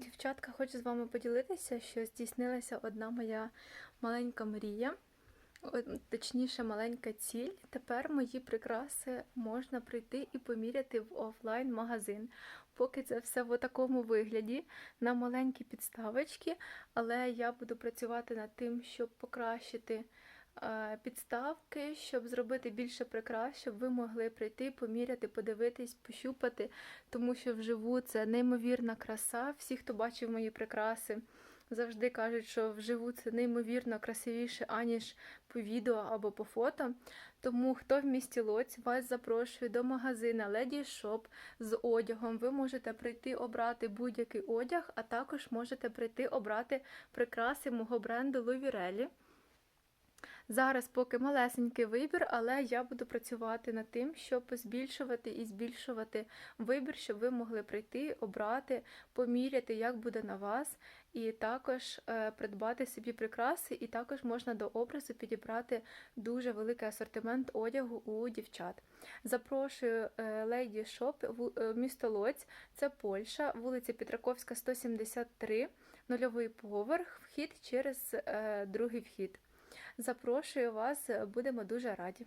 Дівчатка, хочу з вами поділитися, що здійснилася одна моя маленька мрія, точніше, маленька ціль. Тепер мої прикраси можна прийти і поміряти в офлайн-магазин. Поки це все в такому вигляді, на маленькі підставочки, але я буду працювати над тим, щоб покращити підставки, щоб зробити більше прикрас, щоб ви могли прийти, поміряти, подивитись, пощупати, тому що вживу це неймовірна краса. Всі, хто бачив мої прикраси, завжди кажуть, що вживу це неймовірно красивіше, аніж по відео або по фото. Тому хто в місті Лоць, вас запрошую до магазина Lady Shop з одягом. Ви можете прийти обрати будь-який одяг, а також можете прийти обрати прикраси мого бренду Ловірелі. Зараз поки малесенький вибір, але я буду працювати над тим, щоб збільшувати і збільшувати вибір, щоб ви могли прийти, обрати, поміряти, як буде на вас, і також е, придбати собі прикраси, і також можна до образу підібрати дуже великий асортимент одягу у дівчат. Запрошую е, Lady Shop в е, місто Лоць, це Польща, вулиця Петраковська, 173, нульовий поверх, вхід через другий вхід. Запрошую вас, будемо дуже раді.